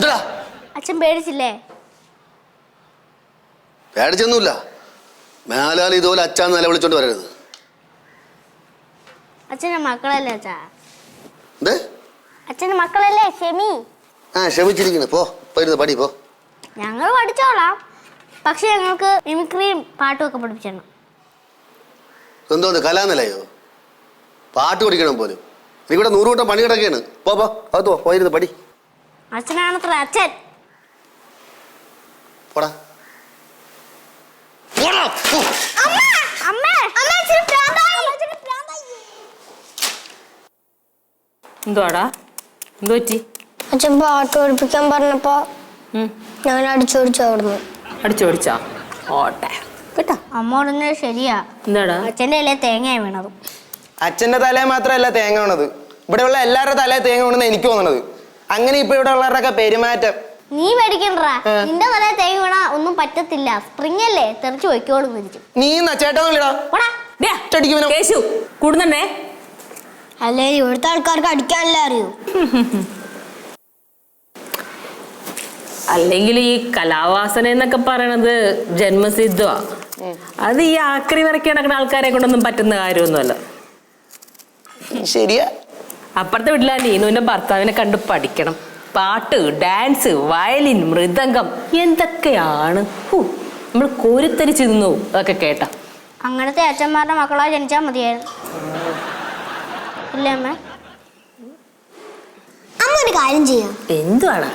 എന്താ അച്ഛൻ പേടിച്ചില്ലേ? പേടിച്ചൊന്നുമില്ല. മേലാൽ ഇതുപോലെ അച്ഛൻ നില വിളിച്ചോണ്ട് വരരുത്. അച്ഛന്റെ മക്കളല്ലേ അച്ഛാ? എന്തേ? അച്ഛന്റെ മക്കളല്ലേ ഷെമി? ആ ക്ഷമിച്ചിരിക്കുന്നു. പോ പോയിരുന്ന് പടി പോ. ഞങ്ങൾ പഠിച്ചോളാം. പക്ഷെ ഞങ്ങൾക്ക് മിമിക്രിയും പാട്ടും ഒക്കെ പഠിപ്പിച്ചണം. എന്തോന്ന് കലാനിലയോ? പാട്ട് പഠിക്കണം പോലും. നീ ഇവിടെ നൂറ് വട്ടം പണി കിടക്കുകയാണ്. പോ പോ അത് പോ പോയിരുന്ന് പടി. അച്ഛനാണത്ര അച്ഛൻ. പോടാ. പോടാ. എന്തുവാടാ? എന്തു പറ്റി? അച്ഛൻ പാട്ട് പഠിപ്പിക്കാൻ പറഞ്ഞപ്പോ. ഞാൻ അടിച്ചോടിച്ചു അവിടുന്ന്. അടിച്ചു ഓടിച്ചാ ഓട്ടെ. കേട്ടോ? അമ്മ പറഞ്ഞത് ശരിയാ. എന്താടാ? അച്ഛന്റെ അല്ലേ തേങ്ങ വീണത്. അച്ഛന്റെ തലേ മാത്രമല്ല തേങ്ങ വീണത്. ഇവിടെയുള്ള എല്ലാവരുടെ തലേ തേങ്ങ വീണെന്ന് എനിക്ക് തോന്നണത്. അങ്ങനെ ഇപ്പൊ ഇവിടെ ഉള്ളവരുടെയൊക്കെ പെരുമാറ്റം. നീ പേടിക്കണ്ടാ നിന്റെ തലേ തേങ്ങ വീണ ഒന്നും പറ്റത്തില്ല. സ്പ്രിംഗ് അല്ലേ? തെറിച്ച് വയ്ക്കോളും നീ ചടിക്കുവിനോ? കേശു കൂടുന്നുണ്ടേ? അല്ലേ ഇവിടുത്തെ ആൾക്കാർക്ക് അടിക്കാനല്ലേ അറിയൂ. അല്ലെങ്കിൽ ഈ കലാവാസന എന്നൊക്കെ പറയണത് ജന്മസിദ്ധമാ അത് ഈ ആക്രി വരക്കി നടക്കുന്ന ആൾക്കാരെ കൊണ്ടൊന്നും പറ്റുന്ന കാര്യമൊന്നുമല്ല. ശരിയാ. അപ്പുറത്തെ വീട്ടിലാ നീനുവിന്റെ ഭർത്താവിനെ കണ്ട് പഠിക്കണം. പാട്ട് ഡാൻസ് വയലിൻ മൃദംഗം എന്തൊക്കെയാണ്? നമ്മൾ കോരിത്തരി നിന്നു അതൊക്കെ കേട്ട. അങ്ങനത്തെ അച്ഛന്മാരുടെ മക്കളാ ജനിച്ചാ മതിയായിരുന്നു. ഇല്ലേ അമ്മ? അമ്മ ഒരു കാര്യം ചെയ്യാം. എന്തുവാണ്?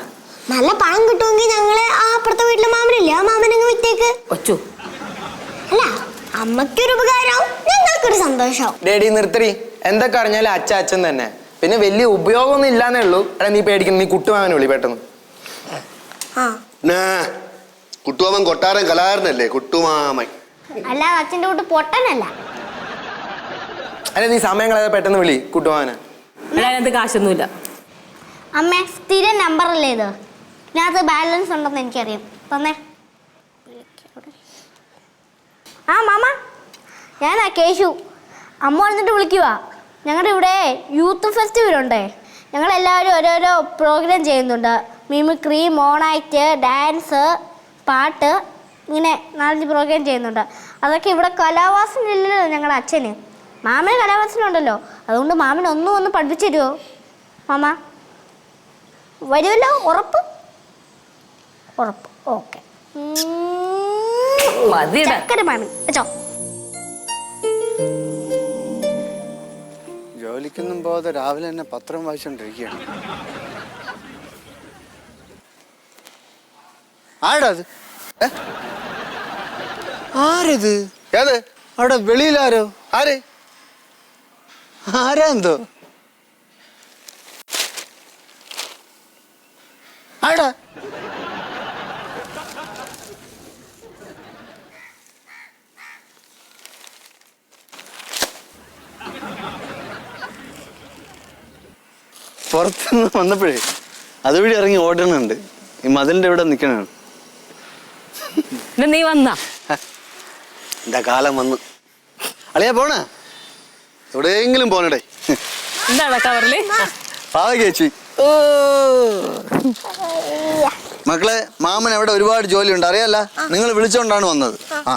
നല്ല പണം കിട്ടുമെങ്കിൽ ഞങ്ങളെ ആ അപ്പുറത്തെ വീട്ടിലെ മാമനില്ലേ? ആ മാമനങ്ങ് വിറ്റേക്ക്. ഒച്ചു. അല്ല അമ്മയ്ക്കൊരു ഉപകാരവും ഞങ്ങൾക്കൊരു സന്തോഷവും. ഡേഡി നിർത്തടി എന്തൊക്കെ അറിഞ്ഞാലും അച്ഛ അച്ഛൻ തന്നെ. പിന്നെ വലിയ ഉപയോഗമൊന്നും ഇല്ലാന്നേ ഉള്ളൂ. അല്ല നീ പേടിക്കുന്നു നീ കുട്ടുമാവനെ വിളി പെട്ടെന്ന്. ആ. നേ കുട്ടുമാമൻ കൊട്ടാരൻ കലാകാരനല്ലേ? കുട്ടുമാമൻ. അല്ല അച്ഛന്റെ കൂട്ട് പൊട്ടനല്ല. അല്ല നീ സമയം കളയാതെ പെട്ടെന്ന് വിളി കുട്ടുമാവനെ അതിനകത്ത് കാശൊന്നുമില്ല. അമ്മ സ്ഥിരം നമ്പർ അല്ലേ ഇത്? ഇതിനകത്ത് ബാലൻസ് ഉണ്ടെന്ന് എനിക്കറിയാം. തന്നേ. ആ മാമ. ഞാനാ കേശു. അമ്മ വന്നിട്ട് വിളിക്കുക ഞങ്ങളുടെ ഇവിടെ യൂത്ത് ഫെസ്റ്റിവൽ ഉണ്ടേ ഞങ്ങളെല്ലാവരും ഓരോരോ പ്രോഗ്രാം ചെയ്യുന്നുണ്ട്. മിമിക്രി മോണാക്ട് ഡാൻസ് പാട്ട് ഇങ്ങനെ നാലഞ്ച് പ്രോഗ്രാം ചെയ്യുന്നുണ്ട്. അതൊക്കെ ഇവിടെ കലാവാസന ഇല്ലല്ലോ ഞങ്ങളുടെ അച്ഛന്. മാമന് കലാവാസന ഉണ്ടല്ലോ അതുകൊണ്ട് മാമൻ ഒന്നും ഒന്ന് പഠിപ്പിച്ചു തരുമോ മാമ. വരുമല്ലോ ഉറപ്പ്? ഉറപ്പ്. ഓക്കെ. മാമി ചക്കര വെച്ചോ. ജോലിക്കൊന്നും പോകാതെ രാവിലെ തന്നെ പത്രം വായിച്ചോണ്ടിരിക്കുകയാണ്. ആടാ അത്? ആരത്? ഏത്? അവിടെ വെളിയിലാരോ ആര്? ആരാ എന്തോ ആടാ പുറത്തുനിന്ന് വന്നപ്പോഴേ അതുവഴി ഇറങ്ങി ഓടണുണ്ട്. ഈ മതിലിന്റെ ഇവിടെ നിൽക്കണാണ് പിന്നെ നീ വന്ന? എന്റെ കാലം വന്നു. അളിയാ പോണ? എവിടെയെങ്കിലും പോണടേ. എന്താണ് കവറിൽ? പാവ ചേച്ചി. മക്കളെ മാമൻ അവിടെ ഒരുപാട് ജോലിയുണ്ട്. അറിയാല്ല? നിങ്ങൾ വിളിച്ചോണ്ടാണ് വന്നത്. ആ.